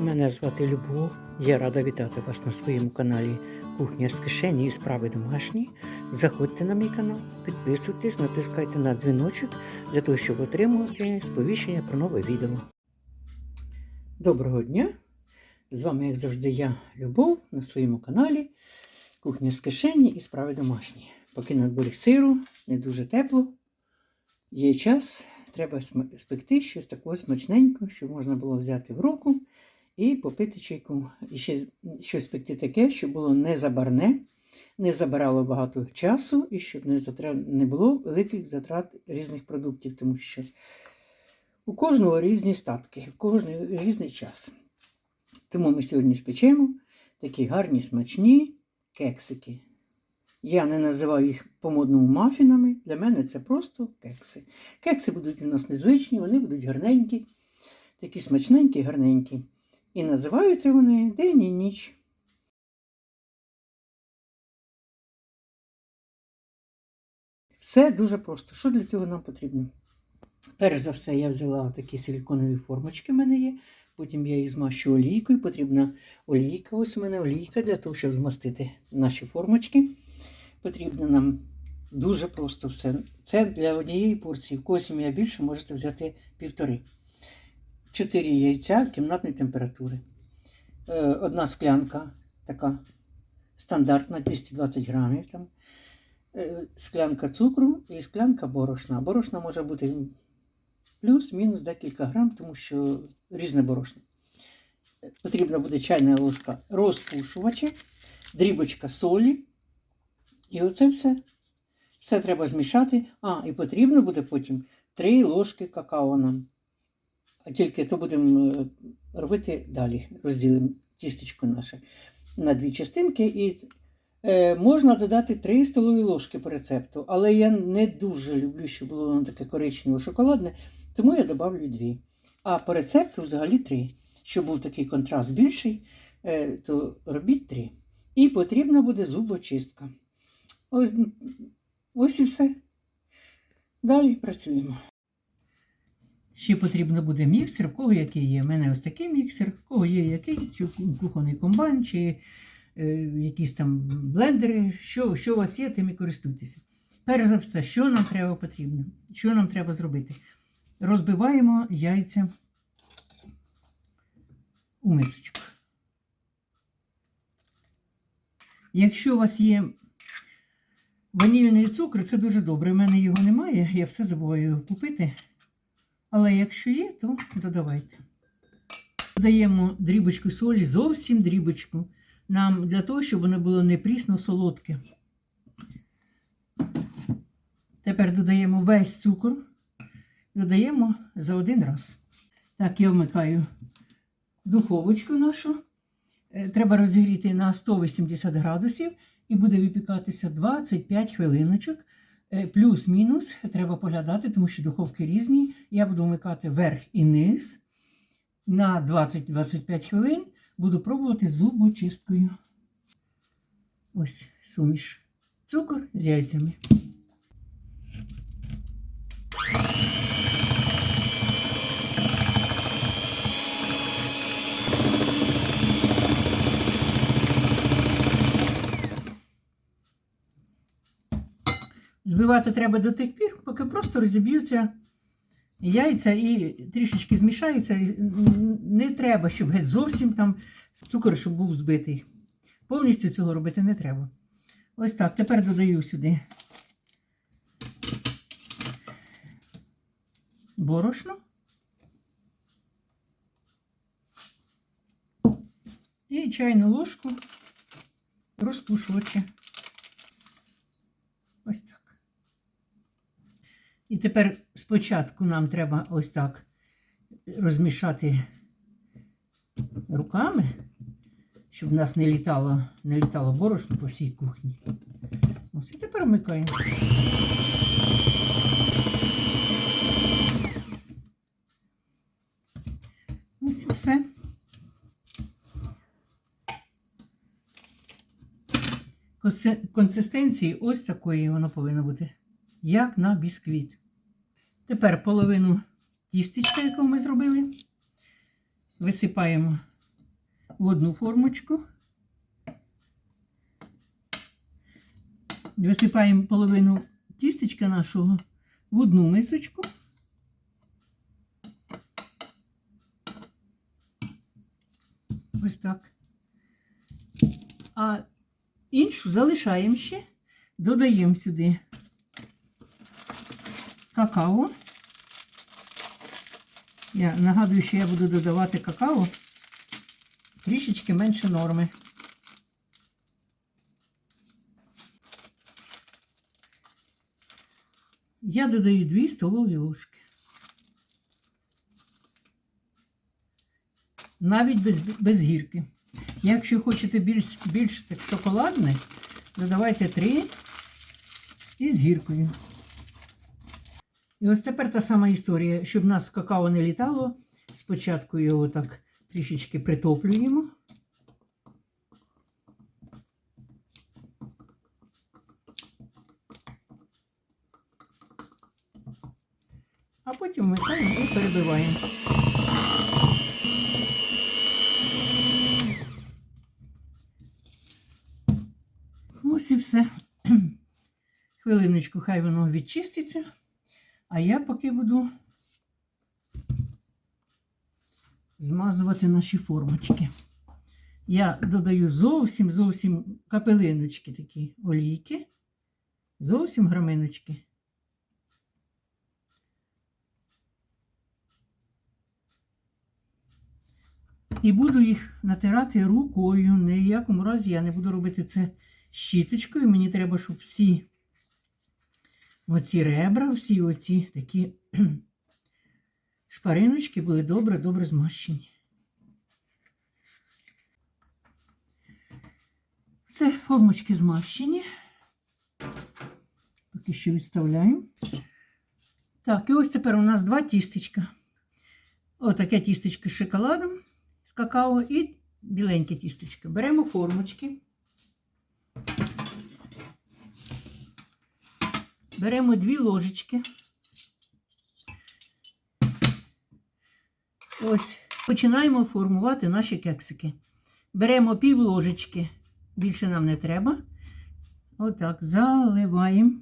Мене звати Любов. Я рада вітати вас на своєму каналі Кухня з кишені і справи домашні. Заходьте на мій канал, підписуйтесь, натискайте на дзвіночок для того, щоб отримувати сповіщення про нове відео. Доброго дня! З вами, як завжди, я, Любов, на своєму каналі Кухня з кишені і справи домашні. Поки на дворі сиру, не дуже тепло, є час, треба спекти щось такого смачненького, щоб можна було взяти в руку і попити чайку. І ще щось спекти таке, щоб було не забарне, не забирало багато часу і щоб не, затра... не було великих затрат різних продуктів, тому що у кожного різні статки, в кожний різний час. Тому ми сьогодні спечемо такі гарні смачні кексики. Я не називаю їх по-модному мафінами. Для мене це просто кекси. Кекси будуть у нас незвичні, вони будуть гарненькі, такі смачненькі, гарненькі. І називаються вони день і ніч. Все дуже просто. Що для цього нам потрібно? Перш за все, я взяла такі силіконові формочки, в мене є. Потім я їх змащу олійкою. Потрібна олійка. Ось у мене олійка для того, щоб змастити наші формочки. Потрібно нам дуже просто все. Це для однієї порції. В кого сім'я більше, можете взяти півтори. Чотири яйця кімнатної температури. Е, Одна склянка така стандартна, 220 грамів. Там. Е, Склянка цукру і склянка борошна. Борошна може бути плюс-мінус декілька грам, тому що різне борошно. Потрібна буде чайна ложка розпушувача, дрібочка солі. І оце все. Все треба змішати. А, і потрібно буде потім 3 ложки какао нам. Тільки то будемо е, робити далі. Розділимо тістечко наше на дві частинки. І е, можна додати 3 столові ложки по рецепту. Але я не дуже люблю, щоб було воно таке коричневе шоколадне, тому я додавлю 2. А по рецепту взагалі 3. Щоб був такий контраст більший, е, то робіть 3. І потрібна буде зубочистка. Ось, ось і все. Далі працюємо. Ще потрібно буде міксер, в кого який є. У мене ось такий міксер, в кого є який, чи кухонний комбайн, чи е, якісь там блендери. Що, що у вас є, тим і користуйтеся. Перш за все, що нам треба потрібно? Що нам треба зробити? Розбиваємо яйця у мисочку. Якщо у вас є ванільний цукор, це дуже добре. У мене його немає, я все забуваю купити. Але якщо є, то додавайте. Додаємо дрібочку солі, зовсім дрібочку. Нам для того, щоб воно було не прісно солодке. Тепер додаємо весь цукор. Додаємо за один раз. Так, я вмикаю духовочку нашу. Е, Треба розігріти на 180 градусів і буде випікатися 25 хвилиночок. Е, Плюс-мінус треба поглядати, тому що духовки різні. Я буду вмикати верх і низ. На 20-25 хвилин буду пробувати зубочисткою. Ось суміш. Цукор з яйцями. Збивати треба до тих пір, поки просто розіб'ються яйця і трішечки змішаються. Не треба, щоб геть зовсім там цукор, щоб був збитий. Повністю цього робити не треба. Ось так. Тепер додаю сюди борошно. І чайну ложку розпушувача. Ось так. І тепер спочатку нам треба ось так розмішати руками, щоб в нас не літало, не літало борошно по всій кухні. Ось і тепер вмикаємо. Ось і все. Консистенції ось такої воно повинно бути, як на бісквіт. Тепер половину тістечка, яку ми зробили, висипаємо в одну формочку. Висипаємо половину тістечка нашого в одну мисочку. Ось так. А іншу залишаємо ще, додаємо сюди какао. Я нагадую, що я буду додавати какао трішечки менше норми. Я додаю 2 столові ложки. Навіть без, без гірки. Якщо хочете більш, більш так додавайте 3 із гіркою. І ось тепер та сама історія, щоб у нас какао не літало. Спочатку його так трішечки притоплюємо. А потім вмикаємо і перебиваємо. Ось і все. Хвилиночку, хай воно відчиститься. А я поки буду змазувати наші формочки. Я додаю зовсім зовсім капелиночки такі олійки. Зовсім граминочки. І буду їх натирати рукою. Ні в якому разі я не буду робити це щіточкою. Мені треба, щоб всі оці ребра, всі оці такі шпариночки були добре-добре змащені. Все, формочки змащені. Поки що відставляємо. Так, і ось тепер у нас два тістечка. Отаке тістечко з шоколадом, з какао і біленьке тістечко. Беремо формочки. Беремо дві ложечки. Ось, починаємо формувати наші кексики. Беремо пів ложечки, більше нам не треба. Отак, заливаємо.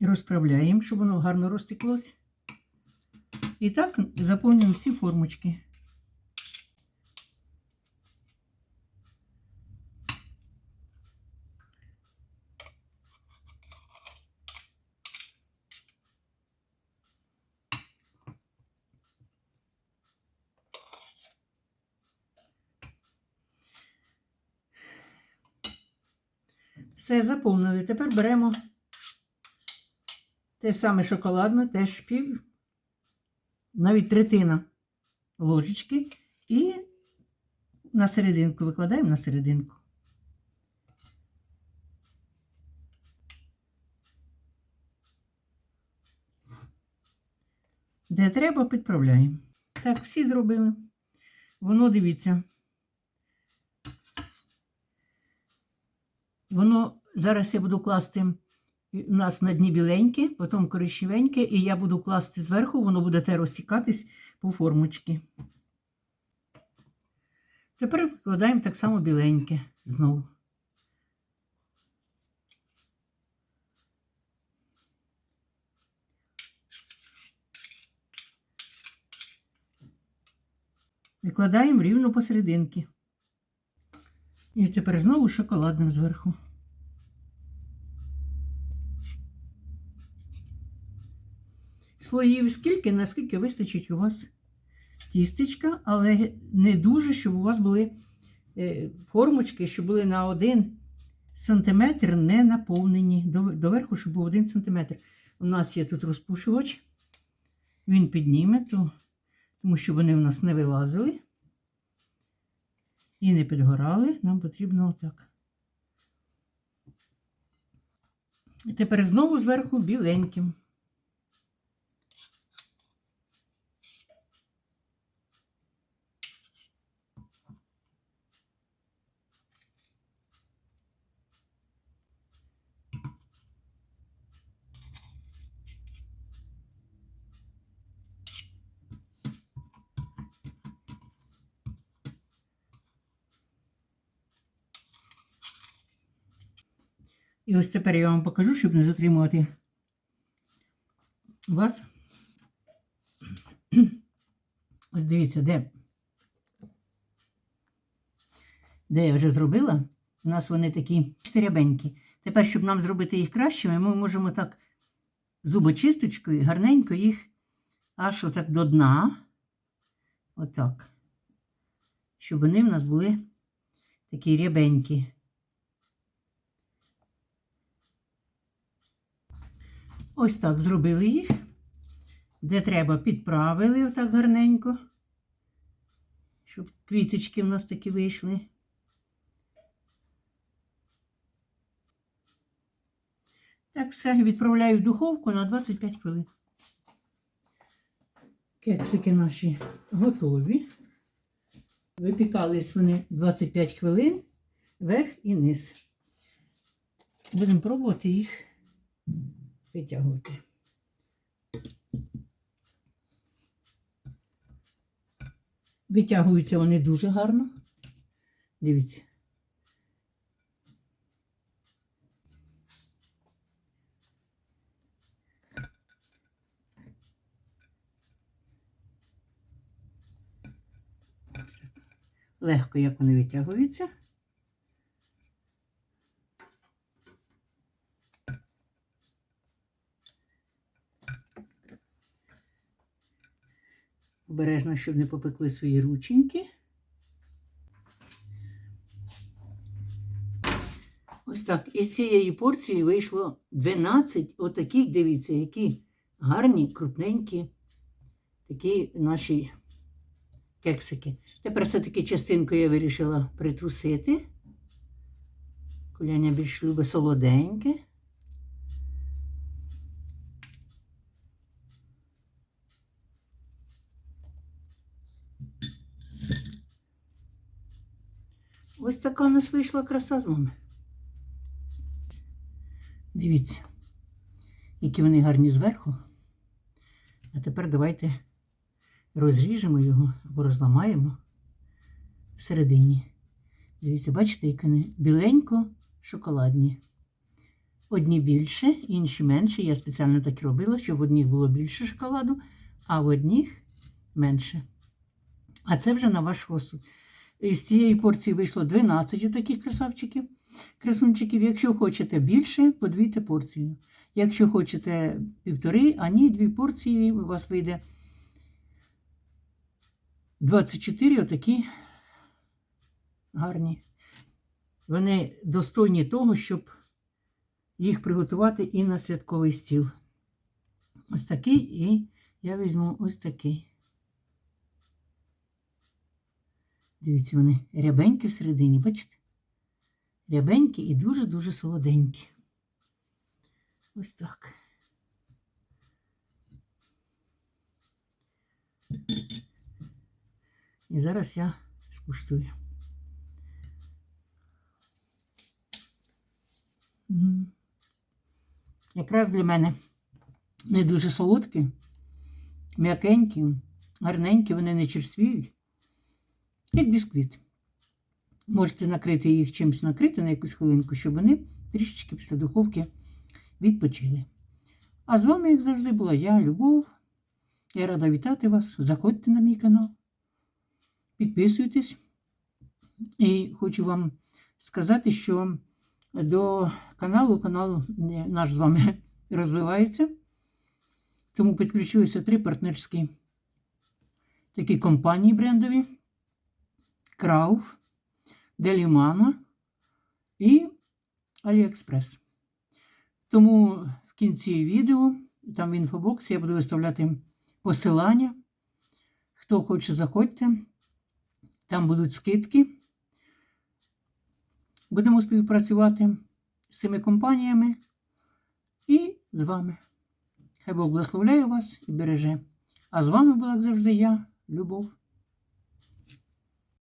Розправляємо, щоб воно гарно розтеклось. І так заповнюємо всі формочки. Все заповнили. Тепер беремо те саме шоколадне, теж пів, навіть третина ложечки і на серединку викладаємо на серединку. Де треба, підправляємо. Так, всі зробили. Воно дивіться. Воно зараз я буду класти у нас на дні біленьке, потім коричневеньке, і я буду класти зверху, воно буде те розтікатись по формочці. Тепер викладаємо так само біленьке знову. Викладаємо рівно посерединки. І тепер знову шоколадним зверху. Слоїв скільки, наскільки вистачить у вас тістечка, але не дуже, щоб у вас були е, формочки, щоб були на 1 см не наповнені. Доверху, щоб був 1 см. У нас є тут розпушувач, він підніме, то, тому що вони у нас не вилазили і не підгорали, нам потрібно отак. І тепер знову зверху біленьким. І ось тепер я вам покажу, щоб не затримувати вас. Ось дивіться, де, де я вже зробила. У нас вони такі чотирябенькі. Тепер, щоб нам зробити їх кращими, ми можемо так зубочисточкою гарненько їх аж отак до дна. Отак. Щоб вони в нас були такі рябенькі. Ось так зробили їх. Де треба, підправили отак гарненько, щоб квіточки в нас такі вийшли. Так, все, відправляю в духовку на 25 хвилин. Кексики наші готові. Випікались вони 25 хвилин, верх і низ. Будемо пробувати їх витягувати. Витягуються вони дуже гарно. Дивіться. Легко, як вони витягуються. Обережно, щоб не попекли свої рученьки. Ось так. Із цієї порції вийшло 12 отаких, дивіться, які гарні, крупненькі такі наші кексики. Тепер все-таки частинку я вирішила притрусити. Коляня більш любить солоденьке. Ось така у нас вийшла краса з вами. Дивіться, які вони гарні зверху. А тепер давайте розріжемо його або розламаємо всередині. Дивіться, бачите, як вони біленько-шоколадні. Одні більше, інші менше. Я спеціально так робила, щоб в одних було більше шоколаду, а в одних менше. А це вже на ваш розсуд. З цієї порції вийшло 12 таких красавчиків, красунчиків. Якщо хочете більше, подвійте порцію. Якщо хочете півтори, а ні, дві порції, у вас вийде 24 отакі гарні. Вони достойні того, щоб їх приготувати і на святковий стіл. Ось такий, і я візьму ось такий. Дивіться, вони рябенькі всередині, бачите? Рябенькі і дуже-дуже солоденькі. Ось так. І зараз я скуштую. Якраз для мене не дуже солодкі, м'якенькі, гарненькі, вони не черствіють, як бісквіт. Можете накрити їх чимось накрити на якусь хвилинку, щоб вони трішечки після духовки відпочили. А з вами, як завжди, була я, Любов. Я рада вітати вас. Заходьте на мій канал, підписуйтесь. І хочу вам сказати, що до каналу канал наш з вами розвивається. Тому підключилися три партнерські такі компанії брендові: Крауф, Делімана і Аліекспрес. Тому в кінці відео, там в інфобоксі, я буду виставляти посилання. Хто хоче, заходьте. Там будуть скидки. Будемо співпрацювати з цими компаніями і з вами. Хай Бог благословляє вас і береже. А з вами була, як завжди, я, Любов.